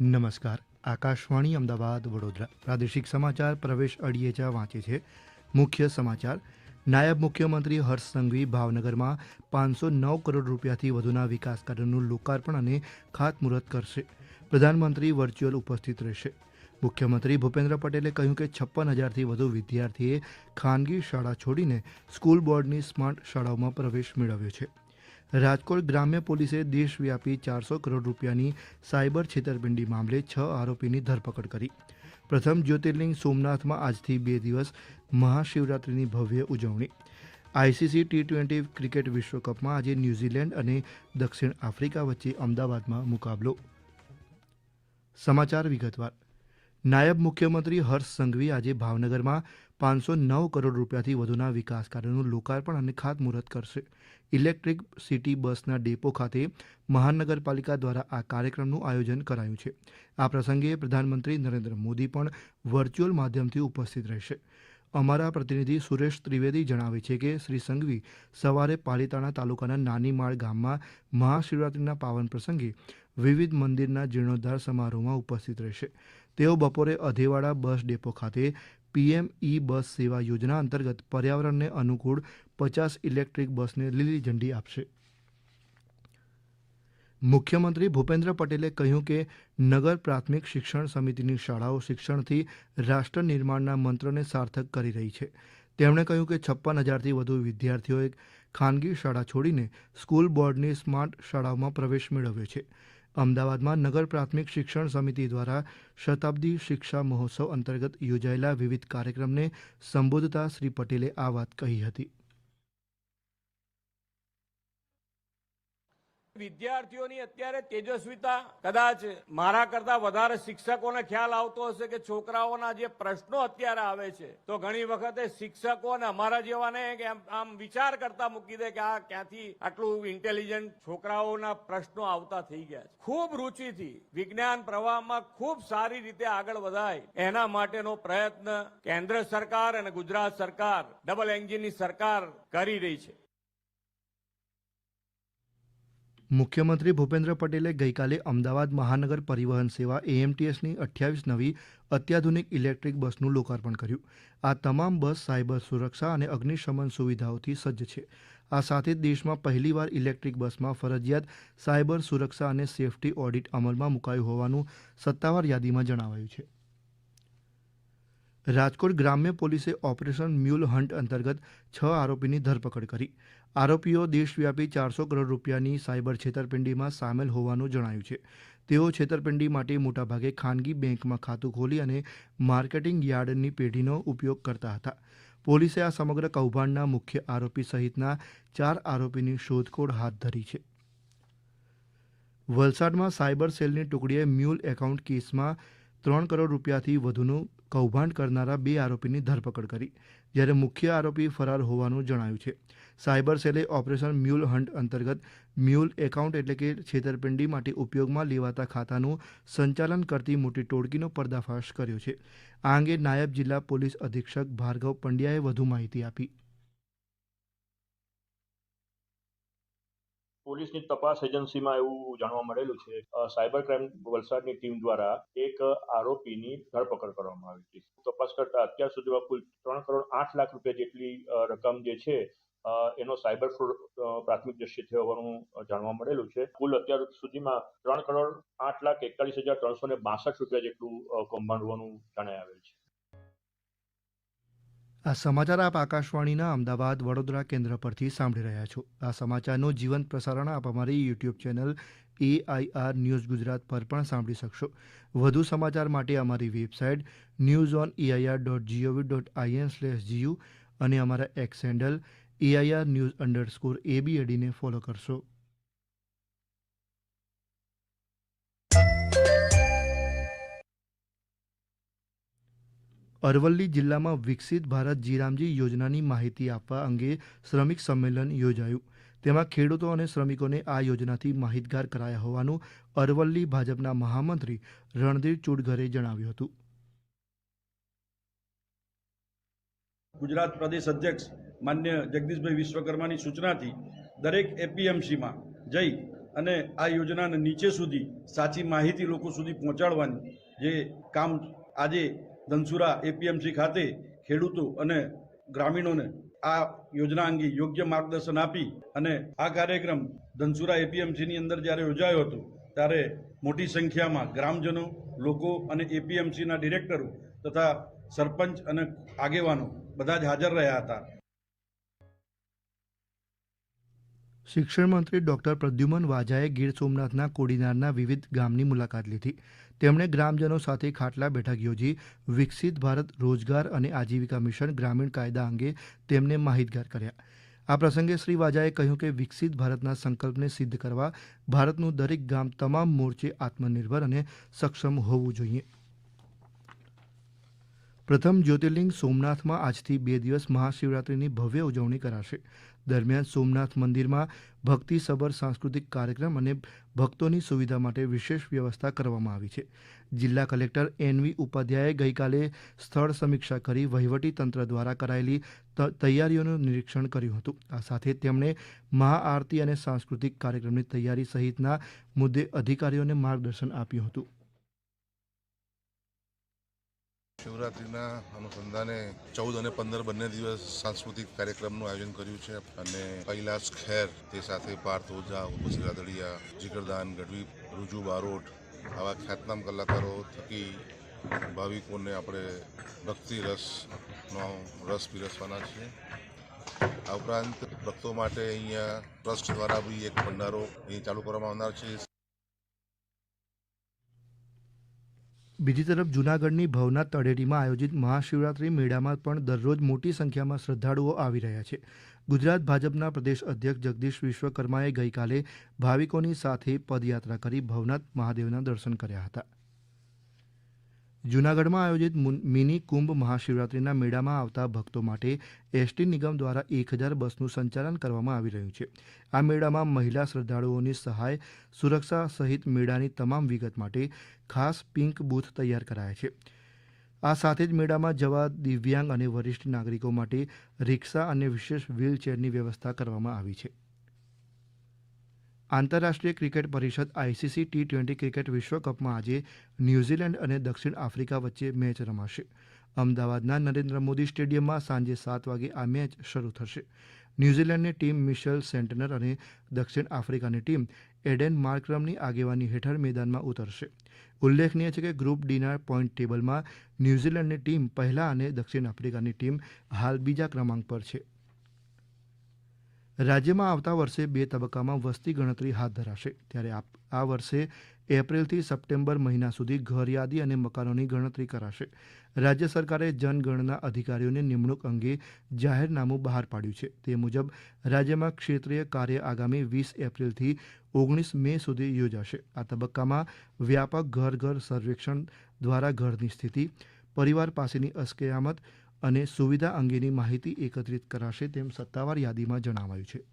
નમસ્કાર. આકાશવાણી અમદાવાદ, વડોદરા. પ્રાદેશિક સમાચાર પ્રવેશ અડિયેચા વાંચે છે. મુખ્ય સમાચાર. નાયબ મુખ્યમંત્રી હર્ષ સંઘવી ભાવનગરમાં પાંચસો નવ કરોડ રૂપિયાથી વધુના વિકાસ કાર્યોનું લોકાર્પણ અને ખાતમુહૂર્ત કરશે. પ્રધાનમંત્રી વર્ચ્યુઅલ ઉપસ્થિત રહેશે. મુખ્યમંત્રી ભૂપેન્દ્ર પટેલે કહ્યું કે છપ્પન હજારથી વધુ વિદ્યાર્થીએ ખાનગી શાળા છોડીને સ્કૂલ બોર્ડની સ્માર્ટ શાળાઓમાં પ્રવેશ મેળવ્યો છે. રાજકોટ ગ્રામ્ય પોલીસે દેશવ્યાપી ચારસો કરોડ રૂપિયાની સાયબર છેતરપિંડી મામલે છ આરોપીની ધરપકડ કરી. પ્રથમ જ્યોતિર્લિંગ સોમનાથમાં આજથી બે દિવસ મહાશિવરાત્રિની ભવ્ય ઉજવણી. આઈસીસી ટી ટ્વેન્ટી ક્રિકેટ વિશ્વકપમાં આજે ન્યૂઝીલેન્ડ અને દક્ષિણ આફ્રિકા વચ્ચે અમદાવાદમાં મુકાબલો. સમાચાર વિગતવાર. નાયબ મુખ્યમંત્રી હર્ષ સંઘવી આજે ભાવનગરમાં પાંચસો નવ કરોડ રૂપિયાથી વધુના વિકાસ કાર્યોનું લોકાર્પણ અને ખાતમુહૂર્ત કરશે. ઇલેક્ટ્રિક સિટી બસના ડેપો ખાતે મહાનગરપાલિકા દ્વારા આ કાર્યક્રમનું આયોજન કરાયું છે. આ પ્રસંગે પ્રધાનમંત્રી નરેન્દ્ર મોદી પણ વર્ચ્યુઅલ માધ્યમથી ઉપસ્થિત રહેશે. અમારા પ્રતિનિધિ સુરેશ ત્રિવેદી જણાવે છે કે શ્રી સંઘવી સવારે પાલીતાણા તાલુકાના નાનીમાળ ગામમાં મહાશિવરાત્રિના પાવન પ્રસંગે વિવિધ મંદિરના જીર્ણોદ્ધાર સમારોહમાં ઉપસ્થિત રહેશે. તેઓ બપોરે અધેવાડા બસ ડેપો ખાતે પીએમ ઈ બસ સેવા યોજના અંતર્ગત પર્યાવરણને અનુકૂળ પચાસ ઇલેક્ટ્રિક બસને લીલી ઝંડી આપશે. મુખ્યમંત્રી ભૂપેન્દ્ર પટેલે કહ્યું કે, નગર પ્રાથમિક શિક્ષણ સમિતિની શાળાઓ શિક્ષણથી રાષ્ટ્ર નિર્માણના મંત્રને સાર્થક કરી રહી છે. તેમણે કહ્યું કે, છપ્પન હજારથી વધુ વિદ્યાર્થીઓએ ખાનગી શાળા છોડીને સ્કૂલ બોર્ડની સ્માર્ટ શાળાઓમાં પ્રવેશ મેળવ્યો છે. અમદાવાદમાં નગર પ્રાથમિક શિક્ષણ સમિતિ દ્વારા શતાબ્દી શિક્ષા મહોત્સવ અંતર્ગત યોજાયેલા વિવિધ કાર્યક્રમને સંબોધતા શ્રી પટેલે આ વાત કહી હતી. વિદ્યાર્થીઓની અત્યારે તેજસ્વીતા કદાચ મારા કરતા વધારે શિક્ષકોને ખ્યાલ આવતો હશે કે છોકરાઓના જે પ્રશ્નો અત્યારે આવે છે, તો ઘણી વખતે શિક્ષકો અને અમારા જેવાને આમ વિચાર કરતા મૂકી દે કે આ ક્યાંથી આટલું ઇન્ટેલિજન્ટ છોકરાઓના પ્રશ્નો આવતા થઈ ગયા છે. ખૂબ રુચિથી વિજ્ઞાન પ્રવાહમાં ખૂબ સારી રીતે આગળ વધાય એના માટેનો પ્રયત્ન કેન્દ્ર સરકાર અને ગુજરાત સરકાર ડબલ એન્જિનની સરકાર કરી રહી છે. મુખ્યમંત્રી ભૂપેન્દ્ર પટેલે ગઈકાલે અમદાવાદ મહાનગર પરિવહન સેવા એએમટીએસની અઠ્યાવીસ નવી અત્યાધુનિક ઇલેક્ટ્રિક બસનું લોકાર્પણ કર્યું. આ તમામ બસ સાયબર સુરક્ષા અને અગ્નિશમન સુવિધાઓથી સજ્જ છે. આ સાથે દેશમાં પહેલીવાર ઇલેક્ટ્રિક બસમાં ફરજિયાત સાયબર સુરક્ષા અને સેફટી ઓડિટ અમલમાં મુકાયું હોવાનું સત્તાવાર યાદીમાં જણાવાયું છે. રાજકોટ ગ્રામ્ય પોલીસે ઓપરેશન મ્યુલ હન્ટ અંતર્ગત છ આરોપીની ધરપકડ કરી. આરોપીઓ દેશવ્યાપી ચારસો કરોડ રૂપિયાની સાયબર છેતરપિંડીમાં સામેલ હોવાનું જણાયું છે. તેઓ છેતરપિંડી માટે મોટાભાગે ખાનગી બેંકમાં ખાતું ખોલી અને માર્કેટિંગ યાર્ડની પેઢીનો ઉપયોગ કરતા હતા. પોલીસે આ સમગ્ર કૌભાંડના મુખ્ય આરોપી સહિતના ચાર આરોપીની શોધખોળ હાથ ધરી છે. વલસાડમાં સાયબર સેલની ટુકડીએ મ્યુલ એકાઉન્ટ કેસમાં ત્રણ કરોડ રૂપિયાથી વધુનું કૌભાંડ કરનારા બે આરોપીની ધરપકડ કરી, જ્યારે મુખ્ય આરોપી ફરાર હોવાનું જણાયું છે. સાયબર સેલે ઓપરેશન મ્યુલ હન્ટ અંતર્ગત મ્યુલ એકાઉન્ટ એટલે કે છેતરપિંડી માટે ઉપયોગમાં લેવાતા ખાતાનું સંચાલન કરતી મોટી ટોળકીનો પર્દાફાશ કર્યો છે. આ અંગે નાયબ જિલ્લા પોલીસ અધિક્ષક ભાર્ગવ પંડ્યાએ વધુ માહિતી આપી. પોલીસની તપાસ એજન્સીમાં એવું જાણવા મળેલું છે સાયબર ક્રાઇમ વલસાડની ટીમ દ્વારા એક આરોપીની ધરપકડ કરવામાં આવી હતી. તપાસ કરતા અત્યાર સુધીમાં કુલ ત્રણ કરોડ આઠ લાખ રૂપિયા જેટલી રકમ જે છે એનો સાયબર ફ્રોડ પ્રાથમિક દ્રશ્ય થયો હોવાનું જાણવા મળેલું છે. કુલ અત્યાર સુધીમાં ત્રણ કરોડ આઠ લાખ એકતાલીસ હજાર ત્રણસો ને બાસઠ રૂપિયા જેટલું કૌભાંડ હોવાનું જણાઈ આવેલ છે. આ સમાચાર આપ આકાશવાણીના અમદાવાદ વડોદરા કેન્દ્ર પરથી સાંભળી રહ્યા છો. આ સમાચારનું જીવંત પ્રસારણ આપ અમારી YouTube channel AIR news Gujarat પર પણ સાંભળી શકશો. વધુ સમાચાર માટે અમારી website news on AIR dot GOV dot IN slash GU અને અમારા X handle AIR news underscore એબીએડીને follow કરશો. અરવલ્લી જિલ્લામાં વિકસિત ભારત જીરામજી યોજનાની માહિતી આપવા અંગે શ્રમિક સંમેલન યોજાયું. તેમાં ખેડૂતો અને શ્રમિકોને આ યોજનાથી માહિતગાર કરાયા હોવાનું અરવલ્લી ભાજપના મહામંત્રી રણધીર ચુડઘરે જણાવ્યું હતું. ગુજરાત પ્રદેશ અધ્યક્ષ માન્ય જગદીશભાઈ વિશ્વકર્માની સૂચનાથી દરેક એપીએમસીમાં જઈ અને આ યોજનાને નીચે સુધી સાચી માહિતી લોકો સુધી પહોંચાડવાની જે કામ આજે ધનસુરા એપીએમસી ખાતે ખેડૂતો અને ગ્રામીણોને આ યોજના અંગે યોગ્ય માર્ગદર્શન આપી અને આ કાર્યક્રમ ધનસુરા એપીએમસીની અંદર જ્યારે યોજાયો હતો, ત્યારે મોટી સંખ્યામાં ગ્રામજનો, લોકો અને એપીએમસીના ડિરેક્ટરો તથા સરપંચ અને આગેવાનો બધા જ હાજર રહ્યા હતા. શિક્ષણ મંત્રી ડોક્ટર પ્રદ્યુમન વાજાએ ગીર સોમનાથના કોડીનારના વિવિધ ગામની મુલાકાત લીધી. તેમણે ગ્રામજનો સાથે ખાટલા બેઠક યોજી વિકસિત ભારત રોજગાર અને આજીવિકા મિશન ગ્રામીણ કાયદા અંગે તેમને માહિતગાર કર્યા. આ પ્રસંગે શ્રી વાજાએ કહ્યું કે વિકસિત ભારતના સંકલ્પને સિદ્ધ કરવા ભારતનું દરેક ગામ તમામ મોરચે આત્મનિર્ભર અને સક્ષમ હોવું જોઈએ. પ્રથમ જ્યોતિર્લિંગ સોમનાથમાં આજથી બે દિવસ મહાશિવરાત્રિની ભવ્ય ઉજવણી કરાશે. દરમિયાન સોમનાથ મંદિરમાં ભક્તિસભર સાંસ્કૃતિક કાર્યક્રમ અને ભક્તોની સુવિધા માટે વિશેષ વ્યવસ્થા કરવામાં આવી છે. જિલ્લા કલેક્ટર એનવી ઉપાધ્યાયે ગઈકાલે સ્થળ સમીક્ષા કરી વહીવટી તંત્ર દ્વારા કરાયેલી તૈયારીઓનું નિરીક્ષણ કર્યું હતું. આ સાથે તેમણે મહાઆરતી અને સાંસ્કૃતિક કાર્યક્રમની તૈયારી સહિતના મુદ્દે અધિકારીઓને માર્ગદર્શન આપ્યું હતું. શિવરાત્રિના અનુસંધાને ચૌદ અને પંદર બંને દિવસ સાંસ્કૃતિક કાર્યક્રમનું આયોજન કર્યું છે અને કૈલાસ ખેર તે સાથે પાર્થ ઓઝા ઉપસી રાદડિયા જીગરદાન, ગઢવી, રુજુ બારોટ આવા ખ્યાતનામ કલાકારો થકી ભાવિકોને આપણે ભક્તિ રસનો રસ પીરસવાના છીએ આ ઉપરાંત ભક્તો માટે અહીંયા ટ્રસ્ટ દ્વારા બી એક ભંડારો અહીં ચાલુ કરવામાં આવનાર છે. બીજી તરફ જૂનાગઢની ભવનાથ તળેટીમાં આયોજિત મહાશિવરાત્રિ મેળામાં પણ દરરોજ મોટી સંખ્યામાં શ્રદ્ધાળુઓ આવી રહ્યા છે. ગુજરાત ભાજપના પ્રદેશ અધ્યક્ષ જગદીશ વિશ્વકર્માએ ગઈકાલે ભાવિકોની સાથે પદયાત્રા કરી ભવનાથ મહાદેવના દર્શન કર્યા હતા. જૂનાગઢમાં આયોજિત મુન- કુંભ મહાશિવરાત્રિના મેળામાં આવતા ભક્તો માટે એસટી નિગમ દ્વારા એક હજાર બસનું સંચાલન કરવામાં આવી રહ્યું છે. આ મેળામાં મહિલા શ્રદ્ધાળુઓની સહાય, સુરક્ષા સહિત મેળાની તમામ વિગત માટે ખાસ પિંક બૂથ તૈયાર કરાયા છે. આ સાથે જ મેળામાં જવા દિવ્યાંગ અને વરિષ્ઠ નાગરિકો માટે રિક્ષા અને વિશેષ વ્હીલચેરની વ્યવસ્થા કરવામાં આવી છે. આંતરરાષ્ટ્રીય ક્રિકેટ પરિષદ આઈસીસી ટી ટ્વેન્ટી ક્રિકેટ વિશ્વકપમાં આજે ન્યૂઝીલેન્ડ અને દક્ષિણ આફ્રિકા વચ્ચે મેચ રમાશે. અમદાવાદના નરેન્દ્ર મોદી સ્ટેડિયમમાં સાંજે સાત વાગે આ મેચ શરૂ થશે. ન્યૂઝીલેન્ડની ટીમ મિશેલ સેન્ટનર અને દક્ષિણ આફ્રિકાની ટીમ એડેન માર્ક્રમની આગેવાની હેઠળ મેદાનમાં ઉતરશે. ઉલ્લેખનીય છે કે ગ્રુપ ડીના પોઈન્ટ ટેબલમાં ન્યૂઝીલેન્ડની ટીમ પહેલા અને દક્ષિણ આફ્રિકાની ટીમ હાલ બીજા ક્રમાંક પર છે. રાજ્યમાં આવતા વર્ષે બે તબક્કામાં વસ્તી ગણતરી હાથ ધરાશે. ત્યારે આ- વર્ષે એપ્રિલથી સપ્ટેમ્બર મહિના સુધી ઘર યાદી અને મકાનોની ગણતરી કરાશે. રાજ્ય સરકારે જનગણના અધિકારીઓની નિમણૂક અંગે જાહેરનામું બહાર પાડ્યું છે. તે મુજબ, રાજ્યમાં ક્ષેત્રીય કાર્ય આગામી વીસ એપ્રિલથી ઓગણીસ મે સુધી યોજાશે. આ તબક્કામાં વ્યાપક ઘર ઘર સર્વેક્ષણ દ્વારા ઘરની સ્થિતિ, પરિવાર પાસેની અસ્કયામત અને સુવિધા અંગેની માહિતી એકત્રિત કરાશે તેમ સત્તાવાર યાદીમાં જણાવાયું છે.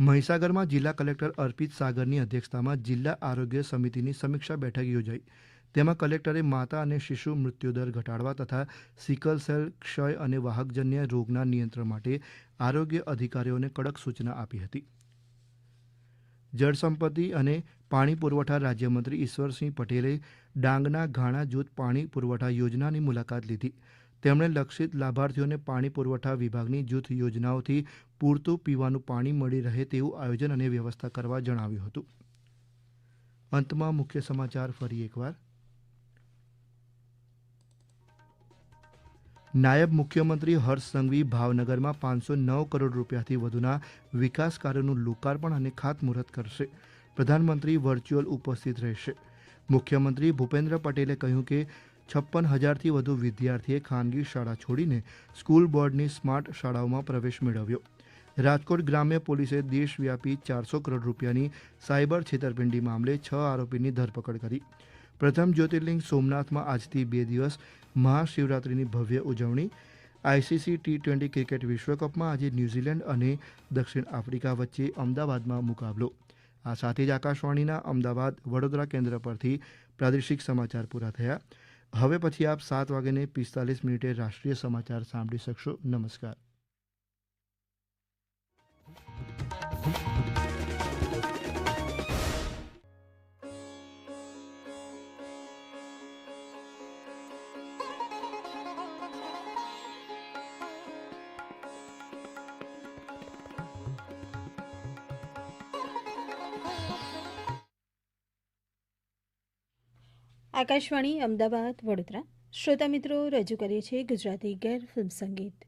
મહીસાગરમાં જિલ્લા કલેક્ટર અર્પિત સાગરની અધ્યક્ષતામાં જિલ્લા આરોગ્ય સમિતિની સમીક્ષા બેઠક યોજાઈ. તેમાં કલેક્ટરે માતા અને શિશુ મૃત્યુદર ઘટાડવા તથા સિકલ સેલ ક્ષય અને વાહકજન્ય રોગના નિયંત્રણ માટે આરોગ્ય અધિકારીઓને કડક સૂચના આપી હતી. જળસંપત્તિ અને પાણી પુરવઠા રાજ્યમંત્રી ઈશ્વરસિંહ પટેલે ડાંગના ઘાણા જૂથ પાણી પુરવઠા યોજનાની મુલાકાત લીધી. તેમણે લક્ષિત લાભાર્થીઓને પાણી પુરવઠા વિભાગની જૂથ યોજનાઓથી પૂરતું પીવાનું પાણી મળી રહે તેવું આયોજન અને વ્યવસ્થા કરવા જણાવ્યું હતું. અંતમાં મુખ્ય સમાચાર ફરી એકવાર. નાયબ મુખ્યમંત્રી હર્ષ સંઘવી ભાવનગરમાં પાંચસો નવ કરોડ રૂપિયાથી વધુના વિકાસ કાર્યોનું લોકાર્પણ અને ખાતમુહૂર્ત કરશે. પ્રધાનમંત્રી વર્ચ્યુઅલ ઉપસ્થિત રહેશે. મુખ્યમંત્રી ભૂપેન્દ્ર પટેલે કહ્યું કે છપ્પન હજારથી વધુ વિદ્યાર્થીએ ખાનગી શાળા છોડીને સ્કૂલ બોર્ડની સ્માર્ટ શાળાઓમાં પ્રવેશ મેળવ્યો. રાજકોટ ગ્રામ્ય પોલીસે દેશવ્યાપી ચારસો કરોડ રૂપિયાની સાયબર છેતરપિંડી મામલે છ આરોપીની ધરપકડ કરી. પ્રથમ જ્યોતિર્લિંગ સોમનાથમાં આજથી બે દિવસ મહાશિવરાત્રિની ભવ્ય ઉજવણી આઈસીસી ટી ટ્વેન્ટી ક્રિકેટ વિશ્વકપમાં આજે ન્યૂઝીલેન્ડ અને દક્ષિણ આફ્રિકા વચ્ચે અમદાવાદમાં મુકાબલો. આ સાથે જ આકાશવાણીના અમદાવાદ વડોદરા કેન્દ્ર પરથી પ્રાદેશિક સમાચાર પૂરા થયા. હવે પછી આપ સાત વાગ્યાને પિસ્તાલીસ મિનિટે રાષ્ટ્રીય સમાચાર સાંભળી શકશો. નમસ્કાર. આકાશવાણી અમદાવાદ વડોદરા. શ્રોતા મિત્રો રજૂ કરીએ છીએ ગુજરાતી ગેર ફિલ્મ સંગીત.